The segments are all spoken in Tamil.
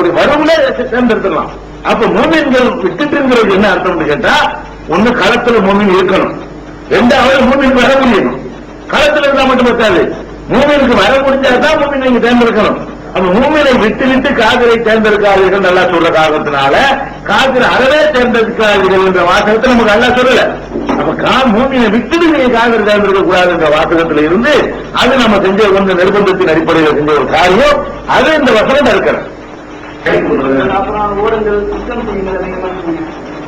வரக்கூடிய வரவுல சேர்ந்திருக்கலாம் அப்ப மூமின்கள் விட்டுட்டுங்கிறது என்ன அர்த்தம்னு கேட்டா ஒண்ணு களத்துல மூமின் இருக்கணும். ரெண்டாவது மூமின் வர முடியணும். களத்துல இருந்தா மட்டும் பத்தாது மூமினுக்கு வர முடிஞ்சாதான் மூமின் நீங்க தேர்ந்தெடுக்கணும். அப்ப மூமினை விட்டு விட்டு காதலை தேர்ந்தெடுக்காதீர்கள் நல்லா சொல்ற காரணத்தினால காதல் அறவே தேர்ந்தெடுக்காதீர்கள் என்ற வாசகத்தை நமக்கு நல்லா சொல்லல. அப்ப கா மூமினை விட்டுட்டு நீங்க காதல் தேர்ந்தெடுக்க கூடாது என்ற வாசகத்துல இருந்து அது நம்ம செஞ்ச கொஞ்சம் நிர்பந்தத்தின் அடிப்படையில் செஞ்ச ஒரு காரியம். அது இந்த வசனம் இருக்கிறது அப்புறம் ஊரங்கள் குற்றம் செய்யுங்கள்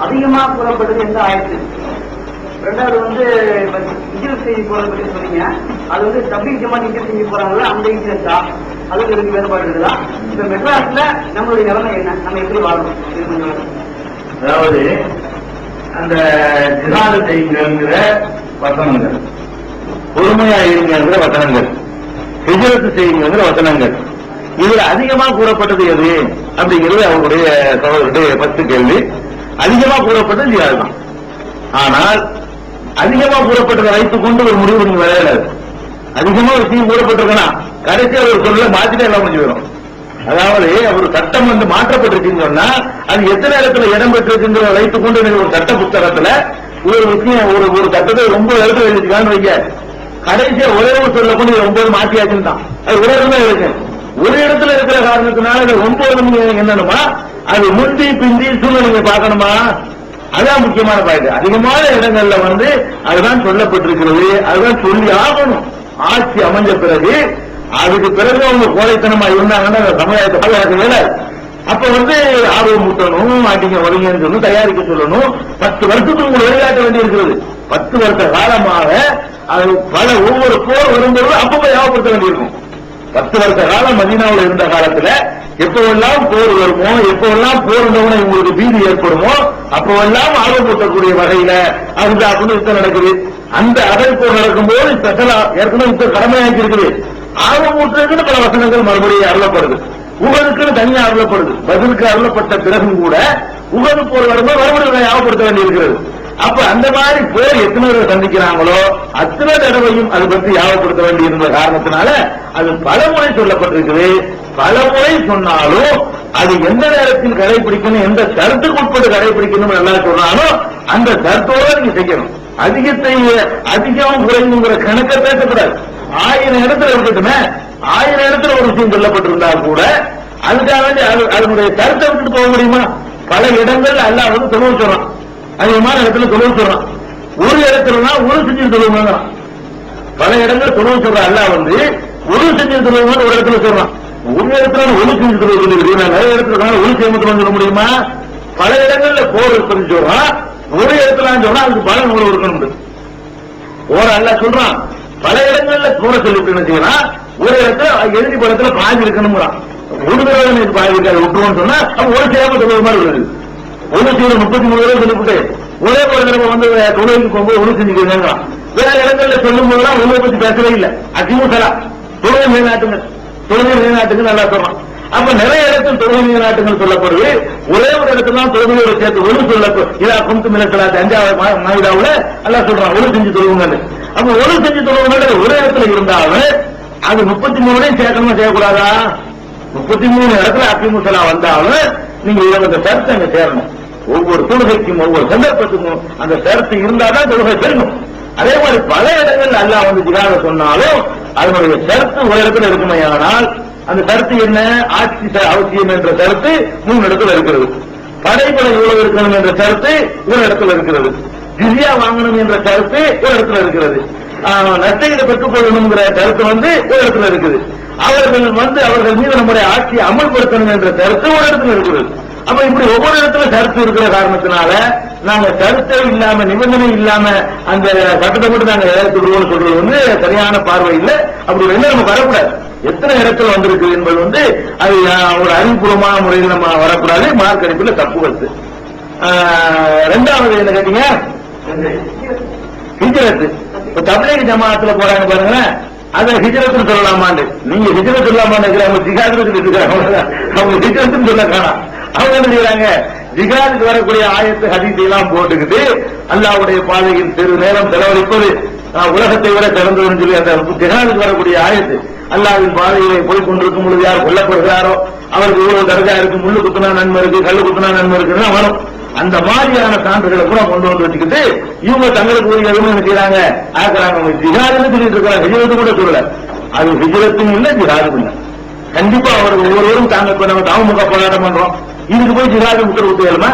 அதிகமா கூறப்பட்டது எந்த ஆயத்து? ரெண்டாவது வந்து இப்ப இஜில் செய்தி போறத பத்தி சொன்னீங்க. அது வந்து தபிக் ஜமாத் இஜில் செஞ்சு போறாங்கல்ல அந்த இஜிலா அதுக்கு இருக்கு வேறுபாடு இருக்குதா? இப்ப மெட்ராஸ்ல நம்மளுடைய நிலைமை என்ன? நம்ம எப்படி வாழணும்? அதாவது அந்த ஜிஹாது செய்யுங்கிற வசனங்கள் பொறுமையா இருங்கிற வசனங்கள் ஹிஜரத்து செய்யுங்கிற வசனங்கள் இதுல அதிகமா கூறப்பட்டது எது? அப்படிங்கிறது அவங்களுடைய சகோதரருடைய பத்து கேள்வி. அதிகமா கூறப்பட்டது ஜிஹாது தான் ஆனால் அதிகமா கூறப்பட்டதை வைத்துக் கொண்டு ஒரு முடிவு நீங்க விளையாடாது அதிகமா ஒரு தீ கூறப்பட்டிருக்கனா கடைசியா ஒரு சொல்ல மாத்திட்டே எல்லாம் முடிஞ்சு வரும் அதாவது ஒரு சட்டம் வந்து மாற்றப்பட்டிருக்குன்னு சொன்னா அது எத்தனை இடத்துல இடம் பெற்றிருக்குங்கிற வைத்துக் கொண்டு நீங்க ஒரு சட்ட புத்தகத்துல ஒரு விஷயம் ஒரு ஒரு சட்டத்தை ரொம்ப இடத்துல எழுதிக்கான்னு வைக்க கடைசியா ஒரே ஒரு சொல்ல கொண்டு இது ஒன்பது மாற்றியாச்சுன்னு தான். அது ஒரு இடத்துல இருக்கு. ஒரு இடத்துல இருக்கிற காரணத்தினால இது ஒன்பது மணி என்னன்னுமா அது முந்தி பிந்தி சூழ்நிலையை பார்க்கணுமா? அதுதான் முக்கியமான பாயிண்ட் அதிகமான இடங்கள்ல வந்து அதுதான் சொல்லப்பட்டிருக்கிறது. அதுதான் சொல்லி ஆகணும். ஆட்சி அமைஞ்ச பிறகு அதுக்கு பிறகு அவங்க கோழைத்தனமா இருந்தாங்கன்னா அந்த சமுதாயத்தை பாதுகாக்க இயலாது அப்ப வந்து ஆர்வம் முட்டணும் அடிங்க வலிங்கன்னு சொல்லணும் தயாரிக்க சொல்லணும். பத்து வருஷத்துக்கு உங்களை வழிகாட்ட வேண்டியிருக்கிறது. பத்து வருஷ காலமாக அது பல ஒவ்வொரு போர் வரும்போது அப்பப்போ ஞாபகப்படுத்த வேண்டியிருக்கும். பத்து வருஷ காலம் மதீனாவில் இருந்த காலத்துல எப்பவெல்லாம் போர் வருமோ எப்பவெல்லாம் போர் இருந்தவன இவங்களுக்கு பீதி ஏற்படுமோ அப்பவெல்லாம் ஆர்வப்பூட்டக்கூடிய வகையில அந்த அப்படின்னு யுத்தம் நடக்குது. அந்த அதல் போர் நடக்கும்போது ஸ்பெஷலா ஏற்கனவே யுத்தம் கடமையாக்கி இருக்குது ஆர்வமூட்டுறதுன்னு பல வசனங்கள் மறுபடியும் அருளப்படுது. உகதுக்குன்னு தனியா அருளப்படுது. பதிலுக்கு அருளப்பட்ட பிறகும் கூட உகது போர் வரும்போது மறுபடியும் ஞாபகப்படுத்த வேண்டியிருக்கிறது. அப்ப அந்த மாதிரி போர் எத்தனை பேர் சந்திக்கிறாங்களோ அத்தனை தடவையும் அது பற்றி யாவப்படுத்த வேண்டியிருந்த காரணத்தினால அது பலமுறை சொல்லப்பட்டிருக்குது. பலமுறை சொன்னாலும் அது எந்த நேரத்தில் கடைபிடிக்கணும் எந்த கருத்துக்கு உட்பட்டு கடைபிடிக்கணும் நல்லா சொன்னாலும் அந்த கருத்தோட நீங்க செய்யணும். அதிகத்தை அதிகம் குறைந்துங்கிற கணக்கை பேசக்கூடாது. ஆயிரம் இடத்துல இருக்கட்டுமே ஆயிரம் இடத்துல ஒரு விஷயம் சொல்லப்பட்டிருந்தா கூட அதுக்காக அது- அதனுடைய கருத்தை விட்டுட்டு போக முடியுமா? பல இடங்கள்ல அல்லாஹ் வந்து சொல்றான் அதிகமான இடத்துல தொழில் சொல்றான். ஒரு இடத்துலனா ஒரு செஞ்சு தொழுவாங்க பல இடங்கள் தொழில் சொல்ற அல்ல வந்து ஒரு செஞ்சு தொழுவாங்க ஒரு இடத்துல சொல்றான். ஒரு இடத்துல ஒரு செஞ்சு தொழில் இருக்கு நிறைய இடத்துல இருக்காங்க ஒரு செய்யமத்துல சொல்ல முடியுமா? பல இடங்கள்ல போர் இருக்குன்னு சொல்றான். ஒரு இடத்துல சொன்னா அதுக்கு பலன் நூறு இருக்கணும் போற அல்ல சொல்றான். பல இடங்கள்ல போற சொல்லிட்டு என்ன செய்யலாம் ஒரு இடத்துல எழுதி படத்துல பாதி இருக்கணுங்கிறான் ஒரு தடவை எனக்கு பாதி இருக்காது விட்டுருவோம்னு சொன்னா அவன் ஒரு சேவை சொல்ற மாதிரி இருக்குது ஒரு முப்பத்தி மூணு தடவை சொல்லிவிட்டு ஒரே ஒரு தடவை வந்து தொழிலுக்கு போகும்போது ஒண்ணு செஞ்சுக்கிறாங்க வேற இடங்கள்ல சொல்லும் போதெல்லாம் உங்களை பத்தி பேசவே இல்லை. அக்கிமுசலா தொழிலை மேலாட்டுங்க தொழிலை மேலாட்டுங்க நல்லா சொல்றான். அப்ப நிறைய இடத்தில் தொழில் மேலாட்டுகள் சொல்லப்படுது. ஒரே ஒரு இடத்துல தான் தொழிலோட சேர்த்து ஒழுங்கு சொல்ல இதா குந்து மிளக்கலா அஞ்சாவது மாவிடாவில் எல்லாம் சொல்றான் ஒரு செஞ்சு தொழுவுங்க அப்ப ஒரு செஞ்சு தொழுவுங்க ஒரே இடத்துல இருந்தாலும் அது முப்பத்தி மூணுலையும் சேர்க்கணுமா செய்யக்கூடாதா? முப்பத்தி மூணு இடத்துல அதிமுக வந்தாலும் நீங்க இவங்க சேர்த்து அங்க சேரணும். ஒவ்வொரு தொழுகைக்கும் ஒவ்வொரு சந்தர்ப்பத்துக்கும் அந்த சரத்து இருந்தாதான் தொழுகை பெருகும். அதே மாதிரி பல இடங்கள்ல அல்லாஹ் வந்து ஜிகாத சொன்னாலும் அதனுடைய சரத்து ஒரு இடத்துல ஆனால் அந்த கருத்து என்ன? ஆட்சி அவசியம் என்ற கருத்து மூணு இடத்துல இருக்கிறது. படைப்படை இவ்வளவு இருக்கணும் என்ற கருத்து ஒரு இடத்துல இருக்கிறது. ஜிசியா வாங்கணும் என்ற கருத்து ஒரு இடத்துல இருக்கிறது. ஆஹ், நஷ்டங்களை பெற்றுக் கொள்ளணுங்கிற கருத்து வந்து ஒரு இடத்துல இருக்குது. அவர்கள் வந்து அவர்கள் மீது நம்முடைய ஆட்சியை அமல்படுத்தணும் என்ற கருத்து ஒரு இடத்துல இருக்கிறது அப்ப இப்படி ஒவ்வொரு இடத்துல கருத்து இருக்கிற காரணத்தினால நாங்க கருத்தை இல்லாம நிபந்தனை இல்லாம அந்த சட்டத்தை மட்டும் நாங்க ஏற்றுடுவோம்னு சொல்றது வந்து சரியான பார்வை இல்லை. அப்படி வந்து நம்ம வரக்கூடாது. எத்தனை இடத்துல வந்திருக்கு என்பது வந்து அது ஒரு அறிவுபூர்வமான முறையில் நம்ம வரக்கூடாது. மார்க் அடிப்பில் தப்பு வருது. ஆஹ், ரெண்டாவது என்ன கேட்டீங்க? ஹிஜரத்து. இப்ப தமிழக ஜமாத்துல போறாங்க பாருங்களேன். அத ஹிஜரத்துன்னு சொல்லலாமான்னு. நீங்க ஹிஜரத் இல்லாமல் இருக்கிறாங்க ஜிகாதுக்கு இருக்கிறாங்க அவங்க ஹிஜரத்துன்னு சொல்ல காணாம் அவங்க என்ன செய்யறாங்க? ஜிகாதுக்கு வரக்கூடிய ஆயத்து ஹதீத்தை எல்லாம் போட்டுக்கிட்டு அல்லாவுடைய பாதையில் சிறு நேரம் செலவழிப்பது. உலகத்தை விட சிறந்ததுன்னு சொல்லி அந்த ஜிகாதுக்கு வரக்கூடிய ஆயத்து அல்லாவின் பாதையிலே போய் கொண்டிருக்கும் பொழுது யார் கொல்லப்படுகிறாரோ? அவருக்கு இவ்வளவு தரஜா இருக்கு முள்ளு குத்துனா நன்மை இருக்கு கல்லு குத்துனா நன்மை இருக்குன்னா வரும். அந்த மாதிரியான சான்றுகளை கூட கொண்டு வந்து வச்சுக்கிட்டு இவங்க தங்களுக்கு ஒரு எதுவும் என்ன செய்யறாங்க? ஆக்குறாங்க. ஜிஹாதுன்னு சொல்லிட்டு இருக்காங்க ஹிஜரத்து கூட சொல்லல. அது ஹிஜரத்தும் இல்ல ஜிஹாதும் இல்லை. கண்டிப்பா அவர் ஒவ்வொருவரும் தாங்க இப்ப நம்ம தாமுக போராட்டம் பண்றோம். இதுக்கு போய் ஜிஹாது உத்தரவு ஊத்துக்கலுமா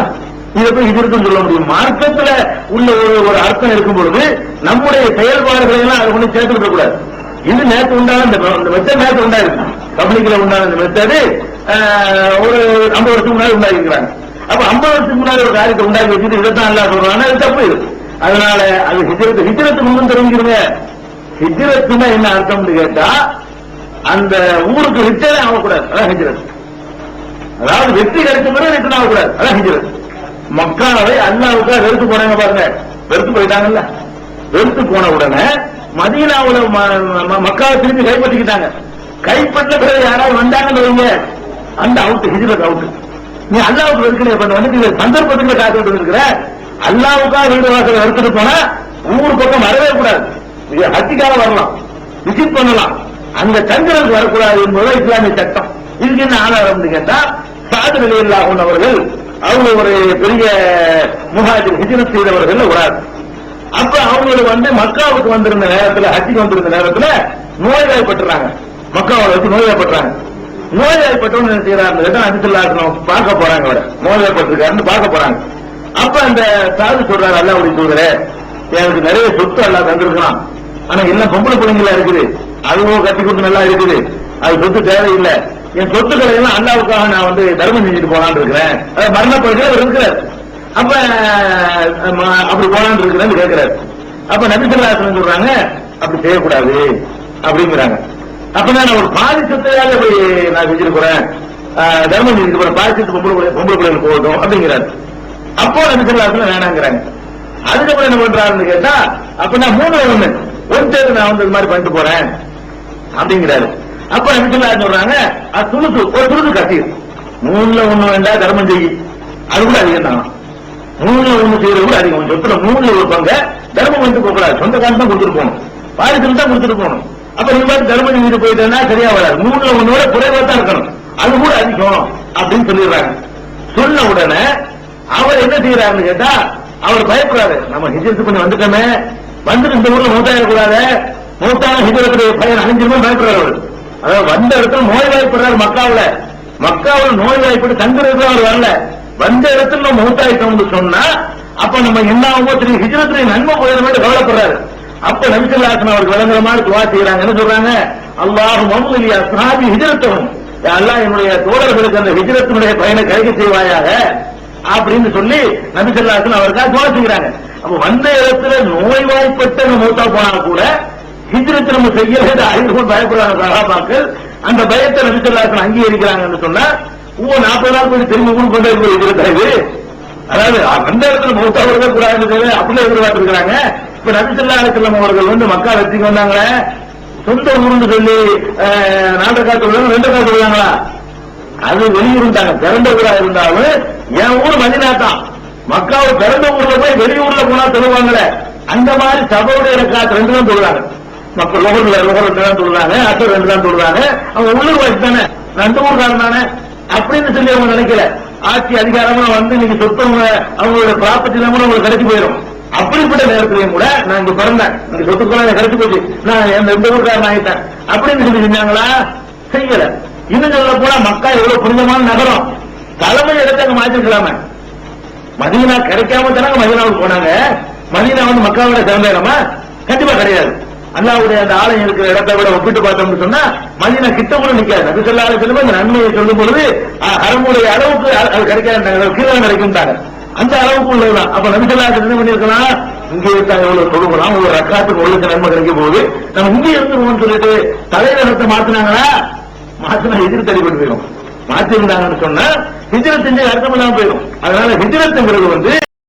இதை போய் ஹிஜரத்துன்னு சொல்ல முடியும். மார்க்கத்துல உள்ள ஒரு ஒரு அர்த்தம் இருக்கும் பொழுது நம்முடைய செயல்பாடுகளை எல்லாம் அதை கொண்டு சேர்த்து கூடாது இது நேற்று உண்டான இந்த இந்த மெத்தட் நேற்று உண்டாயிருக்கு. பப்ளிக்ல உண்டான இந்த மெத்தடு ஒரு ஐம்பது வருஷத்துக்கு முன்னாடி உண்டாயிருக்கிறாங்க அப்ப ஐம்பது வருஷத்துக்கு முன்னாடி ஒரு காரியத்தை உண்டாக்கி வச்சுட்டு இதைத்தான் எல்லாம் சொல்றாங்க அது தப்பு இது. அதனால அது ஹிஜரத்து ஹிஜரத்து முன் தெரிஞ்சிருங்க. ஹிஜரத்துனா என்ன அர்த்தம்னு கேட்டா அந்த ஊருக்கு ரிட்டர்னே ஆகக்கூடாது. அதான் ஹிஜரத். அதாவது வெற்றி கிடைச்ச பிறகு ரிட்டர்ன் ஆகக்கூடாது. அதான் ஹிஜ்ரத். மக்காவை அல்லாவுக்காக வெறுத்து போனாங்க பாருங்க. வெறுத்து போயிட்டாங்கல்ல. வெறுத்து போன உடனே மதீனாவுல ம- ம- மக்காவை திரும்பி கைப்பற்றிக்கிட்டாங்க. கைப்பற்ற பிறகு யாராவது வந்தாங்கன்னு வைங்க. அந்த அவுட் ஹிஜ்ரத் அவுட் நீ அல்லாவுக்கு வெறுக்கணும் பண்ண வந்து நீங்க சந்தர்ப்பத்துக்கு காத்துட்டு இருக்கிற அல்லாவுக்காக வீடு வாசல் வெறுத்துட்டு போனா ஊர் பக்கம் வரவே கூடாது. நீங்க ஹத்திக்காக வரலாம். விசிட் பண்ணலாம். அந்த சந்திரனுக்கு வரக்கூடாது என்பது இஸ்லாமிய சட்டம். இதுக்கு என்ன ஆதாரம் கேட்டா சாது நிலையில்லாகும் அவர்கள் அவங்க ஒரு பெரிய முகாஜிர் ஹிஜரத் செய்தவர்கள் ஒரு அப்ப அவங்களுக்கு வந்து மக்காவுக்கு வந்திருந்த நேரத்தில் ஹஜ்ஜிக்கு வந்திருந்த நேரத்தில் நோய்வாய்ப்பட்டுறாங்க மக்காவை வச்சு நோய்வாய்ப்பட்டுறாங்க நோய்வாய்ப்பட்டவங்க என்ன செய்யறாங்க இல்லாத பார்க்க போறாங்க அவரை. நோய்வாய்ப்பட்டிருக்காருன்னு பார்க்க போறாங்க. அப்ப அந்த சாது சொல்றாரு அல்ல அப்படி சொல்றேன் எனக்கு நிறைய சொத்து எல்லாம் தந்திருக்கலாம் ஆனா எல்லாம் பொம்பளை பிள்ளைங்களா இருக்குது? அதுவும் கட்டி கொடுத்து நல்லா இருக்குது. அது சொத்து தேவையில்லை. என் சொத்துக்களை எல்லாம் அண்ணாவுக்காக நான் வந்து தர்மம் செஞ்சுட்டு போலான்னு இருக்கிறேன். மரண மரணப்படுகிற அவர் இருக்கிறார். அப்ப அப்படி போலான்னு இருக்கிறேன்னு கேட்கிறாரு. அப்ப நபிசல்லாசனம் சொல்றாங்க அப்படி செய்யக்கூடாது அப்படிங்கிறாங்க. அப்ப நான் ஒரு பாதி சொத்தையாவது அப்படி நான் செஞ்சுட்டு போறேன். தர்மம் செஞ்சுட்டு போறேன். பாதிசத்து பொம்பளை பொம்பளை பிள்ளைகள் போகட்டும் அப்படிங்கிறாரு. அப்போ நபிசல்லாசனம் வேணாங்கிறாங்க. அதுக்கப்புறம் என்ன பண்றாருன்னு கேட்டா அப்ப நான் மூணு ஒண்ணு ஒரு தேர்வு நான் வந்து இது மாதிரி பண்ணிட்டு போறேன் அப்படிங்கிறாரு. அப்ப நபிசல்லா சொல்றாங்க? அது துணுக்கு ஒரு துணுக்கு கட்டி. மூணுல ஒண்ணு வேண்டாம் தர்மம் செய்யி. அது கூட அதிகம் தான். மூணுல ஒண்ணு செய்யறது கூட அதிகம். சொத்துல மூணுல ஒரு பங்க தர்மம் வந்து போக கூடாது. சொந்த காலம் தான் கொடுத்துட்டு போகணும். பாரிசல் தான் கொடுத்துட்டு போகணும். அப்ப நீ மாதிரி தர்மம் செஞ்சுட்டு போயிட்டேன்னா சரியா வராது. மூணுல ஒண்ணோட குறைவா தான் இருக்கணும். அது கூட அதிகம் அப்படின்னு சொல்லிடுறாங்க. சொன்ன உடனே அவர் என்ன செய்யறாருன்னு கேட்டா அவர் பயப்படாது. நம்ம ஹிஜரத்து பண்ணி வந்துட்டோமே. வந்துட்டு இந்த ஊர்ல மூத்தாயிடக்கூடாது மூத்தான ஹிஜரத்துடைய பயன் அணிஞ்சிருமே பயப்படுறாரு அவர். அதாவது வந்த இடத்துல நோய் வாய்ப்படுறாரு மக்காவில் நோய்வாய்ப்பட்டு நோய் வாய்ப்பட்டு தங்குறதுக்கு அவர் வரல. வந்த இடத்துல நம்ம மூத்தாயிட்டோம்னு சொன்னா அப்ப நம்ம என்ன ஆகுமோ தெரியும். ஹிஜரத்துடைய நன்மை போயிடுமே கவலைப்படுறாரு. அப்ப நபிசல்லாசன் அவருக்கு விளங்குற மாதிரி துவா செய்யறாங்கன்னு சொல்றாங்க? அல்லாஹ் மம்லியா சாதி ஹிஜரத்தவும் எல்லாம் என்னுடைய தோழர்களுக்கு அந்த ஹிஜரத்தினுடைய பயனை கிடைக்க செய்வாயாக அப்படின்னு சொல்லி நபிசல்லாசன் அவருக்காக துவா செய்கிறாங்க. அப்ப வந்த இடத்துல நோய்வாய்ப்பட்ட நம்ம மூத்தா போனா கூட ஹிஜ்ரத் நம்ம செய்ய அறிவு பயப்படுறாங்க சகாபாக்கள். அந்த பயத்தை நபிசல்லாசன் அங்கீகரிக்கிறாங்கன்னு சொன்னா ஓ நாற்பது நாள் போய் திரும்ப கூட கொண்டு போய் ஹிஜ்ரத் அதாவது அந்த இடத்துல மூத்தா வருக கூடாது அப்படியே எதிர்பார்த்திருக்கிறாங்க. இப்ப நபிசல்லா அலுவலம் அவர்கள் வந்து மக்கா வச்சுக்கு வந்தாங்களே? சொந்த ஊர்னு சொல்லி அஹ், நான்கு காசு ரெண்டு காசு சொல்றாங்களா அது வெளியூருந்தாங்க. பிறந்த ஊரா இருந்தாலும் என் ஊர் மதினா தான் மக்காவை பிறந்த ஊர்ல போய் வெளியூர்ல போனா சொல்லுவாங்களே அந்த மாதிரி சபையுடைய ரக்காத்து ரெண்டு தான் சொல்றாங்க மக்கள் லோகர்ல லோகர் ரெண்டு தான் சொல்றாங்க அசர் ரெண்டு தான் சொல்றாங்க. அவங்க உள்ளூர் வயசு தானே. ரெண்டு ஊர்காரன் தானே. அப்படின்னு சொல்லி அவங்க நினைக்கல. ஆட்சி அதிகாரமா வந்து நீங்க சொத்தவங்க அவங்களோட ப்ராப்பர்ட்டி தான் கூட உங்களுக்கு கிடைச்சு போயிடும் அப்படிப்பட்ட நேரத்திலையும் கூட நான் இங்க பிறந்தேன். இந்த சொத்துக்கெல்லாம் கிடைச்சு போச்சு. நான் என் ரெண்டு ஊர்காரன் ஆகிட்டேன் அப்படின்னு சொல்லி செஞ்சாங்களா செய்யல. இன்னும் சொல்ல போனா மக்கா எவ்வளவு புனிதமான நகரம். தலைமை இடத்தை அங்க மாத்திருக்கலாமே மதீனா கிடைக்காம தானே மதீனாவுக்கு போனாங்க. மதீனா வந்து மக்காவோட சிறந்த இடமா? கண்டிப்பா கிடையாது. அல்லாவுடைய அந்த ஆலயம் இருக்கிற இடத்தை விட ஒப்பிட்டு பார்த்தோம்னு சொன்னா மதினா கிட்ட கூட நிக்காது. அது சொல்லாத சொல்லும்போது அந்த நன்மையை சொல்லும் பொழுது அறமுடைய அளவுக்கு அது கிடைக்காது கீழே கிடைக்கும்ட்டாங்க அந்த அளவுக்கு உள்ளதுதான். அப்ப நபிசல்லா என்ன பண்ணிருக்கலாம் இங்க இருக்காங்க எவ்வளவு தொழுகலாம் ஒரு ரக்காத்துக்கு ஒழுங்கு நன்மை கிடைக்கும் போகுது நம்ம இங்கே இருந்துருவோம்னு சொல்லிட்டு தலைநகரத்தை மாத்தினாங்கன்னா மாத்தினா எதிர் தள்ளிப்பட்டு போயிடும் மாத்திருந்தாங்கன்னு சொன்னா ஹிஜரத் செஞ்சு அர்த்தம் இல்லாம போயிடும் அதனால ஹிஜரத்துங்கிறது வந்து